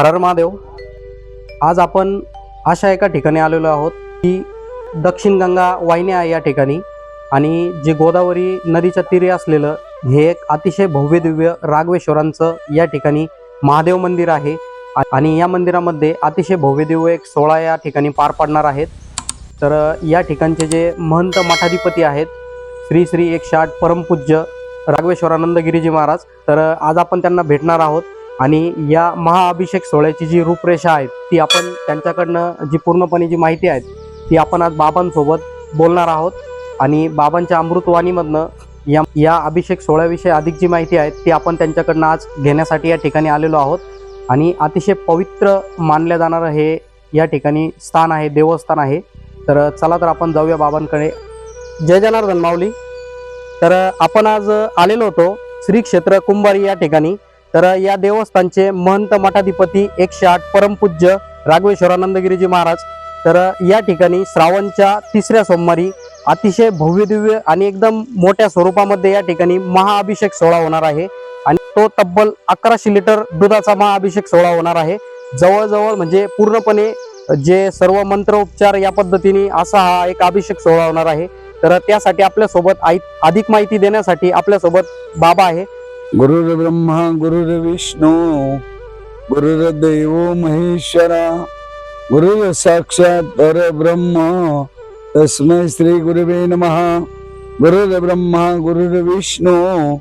हर महादेव. आज आपण अशा एका ठिकाणी आलेलो आहोत की दक्षिण गंगा वाहिन्या आहे या ठिकाणी आणि जे गोदावरी नदीच्या तीरी असलेलं हे एक अतिशय भव्य दिव्य राघवेश्वरांचं या ठिकाणी महादेव मंदिर आहे. आणि या मंदिरामध्ये अतिशय भव्य दिव्य एक सोळा या ठिकाणी पार पाडणार आहेत. तर या ठिकाणचे जे महंत मठाधिपती आहेत श्री श्री एकशे आठ परमपूज्य राघवेश्वरानंद गिरीजी महाराज. तर आज आपण त्यांना भेटणार आहोत. आणि या महाअभिषेक सोहळ्याची जी रूपरेषा आहे ती आपण त्यांच्याकडनं जी पूर्णपणे जी माहिती आहे ती आपण आज बाबांसोबत बोलणार आहोत. आणि बाबांच्या अमृतवाणीमधनं या या अभिषेक सोहळ्याविषयी अधिक जी माहिती आहे ती आपण त्यांच्याकडनं आज घेण्यासाठी या ठिकाणी आलेलो आहोत. आणि अतिशय पवित्र मानलं जाणारं हे या ठिकाणी स्थान आहे देवस्थान आहे. तर चला तर आपण जाऊया बाबांकडे. जय जनार्दन माऊली. तर आपण आज आलेलो होतो श्री क्षेत्र कुंभारी या ठिकाणी. तर या देवस्थानचे महंत मठाधिपती एकशे आठ परमपूज्य राघवेश्वरानंदगिरीजी महाराज. तर या ठिकाणी श्रावणच्या तिसऱ्या सोमवारी अतिशय भव्यदिव्य आणि एकदम मोठ्या स्वरूपामध्ये या ठिकाणी महाअभिषेक सोहळा होणार आहे. आणि तो तब्बल अकराशे लिटर दुधाचा महाअभिषेक सोहळा होणार आहे. जवळजवळ म्हणजे पूर्णपणे जे सर्व मंत्रोपचार या पद्धतीने असा हा एक अभिषेक सोहळा होणार आहे. तर त्यासाठी आपल्यासोबत आई- अधिक माहिती देण्यासाठी आपल्यासोबत बाबा आहे. गुरुर्ब्रह्मा गुरुर्विष्णू गुरुर्देव महेश्वरा गुरुर साक्षात परब्रह्म. तस्मै श्री गुरुवे नमः. गुरुर्ब्रह्मा गुरुर्विष्णू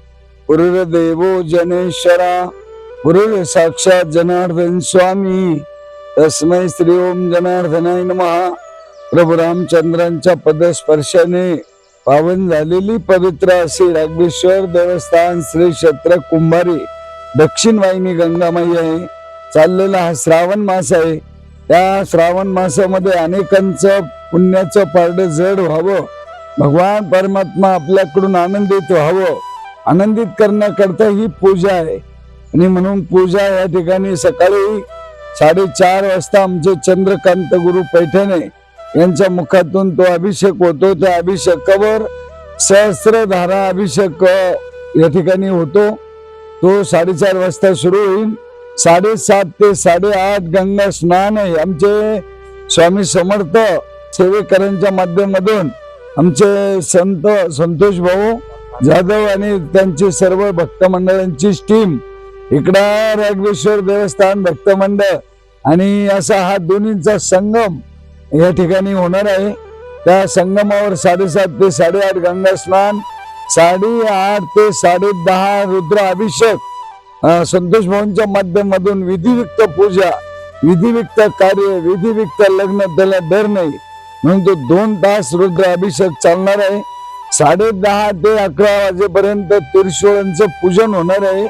गुरुर्देव जनेश्वरा गुरुर साक्षात जनार्दन स्वामी. तस्मै श्री ओम जनार्दनाय नमः. प्रभू रामचंद्रांच्या पदस्पर्शाने पावन झालेली पवित्र अशी रागेश्वर देवस्थान श्री क्षेत्र कुंभारी दक्षिण वाहिनी गंगामाई आहे. चाललेला हा श्रावण मास आहे. त्या श्रावण मासामध्ये अनेकांचं पुण्याचं पारड जड व्हावं. भगवान परमात्मा आपल्याकडून आनंदित व्हावं. आनंदित करण्याकरता ही पूजा आहे. आणि म्हणून पूजा या ठिकाणी सकाळी साडेचार वाजता आमचे चंद्रकांत गुरु पैठणे यांच्या मुखातून तो अभिषेक होतो. त्या अभिषेकावर सहस्रधारा अभिषेक या ठिकाणी होतो. तो साडेचार वाजता सुरू होईल. साडेसात ते साडेआठ गंगा स्नान आहे. आमचे स्वामी समर्थ सेवेकरांच्या माध्यमातून आमचे संत संतोष भाऊ जाधव आणि त्यांची सर्व भक्त मंडळांची टीम इकडा रागवेश्वर देवस्थान भक्त मंडळ आणि असा हा दोन्हींचा संगम या ठिकाणी होणार आहे. त्या संगमावर साडेसात ते साडेआठ गंगा स्नान साडेआठ ते साडे दहा रुद्र अभिषेक संतोष भवनच्या माध्यमातून विधिविक्त पूजा विधिविक्त कार्य विधिविक्त लग्न त्याला डर नाही. म्हणून तो दोन तास रुद्र अभिषेक चालणार आहे. साडे दहा ते अकरा वाजेपर्यंत त्रिशूळांचं पूजन होणार आहे.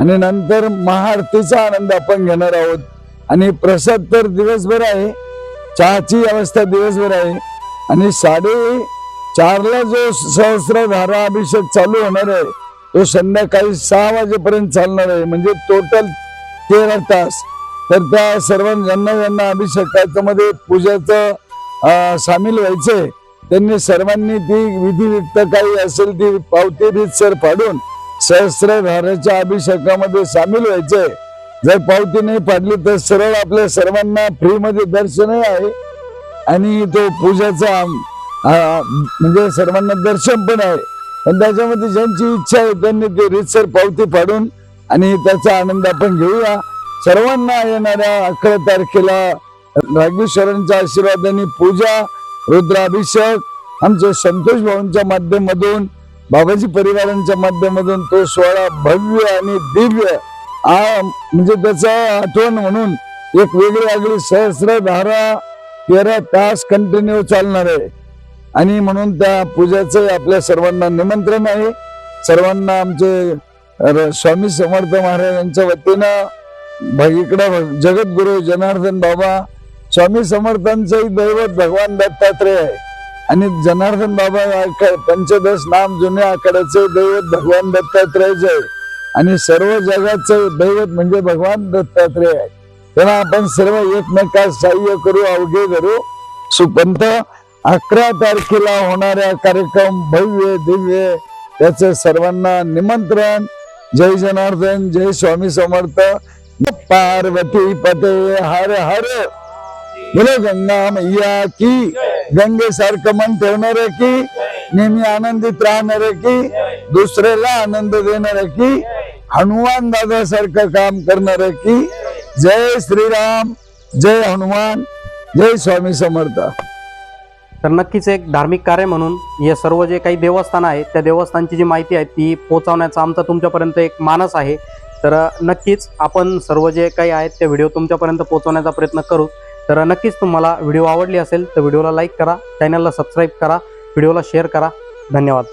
आणि नंतर महाआरतीचा आनंद आपण घेणार आहोत. आणि प्रसाद तर दिवसभर आहे. चहाची अवस्था दिवसभर आहे. आणि साडे चारला जो सहस्रधारा अभिषेक चालू होणार आहे तो संध्याकाळी सहा वाजेपर्यंत चालणार आहे. म्हणजे टोटल तेरा तास. तर त्या सर्व ज्यांना ज्यांना अभिषेकाच्यामध्ये पूजेचं सामील व्हायचं आहे त्यांनी सर्वांनी ती विधियुक्त काही असेल ती पावती रीतसर फाडून सहस्रधाराच्या अभिषेकामध्ये सामील व्हायचंय. जर पावती नाही पाडली तर सरळ आपल्या सर्वांना फ्री मध्ये दर्शनही आहे. आणि तो पूजाचा म्हणजे सर्वांना दर्शन पण आहे. पण त्याच्यामध्ये ज्यांची इच्छा आहे त्यांनी ते रितसर पावती पाडून आणि त्याचा आनंद आपण घेऊया. सर्वांना येणाऱ्या अकरा तारखेला राघवेश्वरांच्या आशीर्वादाने पूजा रुद्राभिषेक आमच्या संतोष भाऊंच्या माध्यमातून बाबाजी परिवारांच्या माध्यमातून तो सोहळा भव्य आणि दिव्य म्हणजे त्याचा आठवण म्हणून एक वेगळी आगळी सहस्रधारा तेरा तास कंटिन्यू चालणार आहे. आणि म्हणून त्या पूजाचं आपल्या सर्वांना निमंत्रण आहे. सर्वांना आमचे र- स्वामी समर्थ महाराजांच्या वतीनं भ- इकडं जगद्गुरु जनार्दन बाबा स्वामी समर्थांचंही दैवत भगवान दत्तात्रय आहे. आणि जनार्दन बाबा पंचदश नाम जुन्या आकड्याचे दैवत भगवान दत्तात्रयच आहे. आणि सर्व जगाचं दैवत म्हणजे भगवान दत्तात्रय आहे. तेव्हा आपण सर्व एकमेकास सहाय्य करू अवघे करू सुपंत अकरा तारखेला होणाऱ्या कार्यक्रम भव्य दिव्य त्याचं सर्वांना निमंत्रण. जय जनार्दन जय स्वामी समर्थ. पार्वती पते हर हर. बोलो गंगा मैया की गंगेसारखं मन ठेवणार की नेहमी आनंदित राहणार की दुसऱ्याला आनंद देणार की हनुमान दादा सारखं काम करणार की जय श्रीराम जय हनुमान जय स्वामी समर्थ. तर नक्कीच एक धार्मिक कार्य म्हणून हे सर्व जे काही देवस्थान आहे त्या देवस्थानची जी माहिती आहे ती पोहोचवण्याचा आमचा तुमच्यापर्यंत एक मानस आहे. तर नक्कीच आपण सर्व जे काही आहेत ते व्हिडिओ तुमच्यापर्यंत पोहोचवण्याचा प्रयत्न करू. तर नक्कीच तुम्हाला व्हिडिओ आवडली असेल तर व्हिडिओला लाईक करा चॅनलला सबस्क्राईब करा व्हिडिओला शेअर करा. धन्यवाद.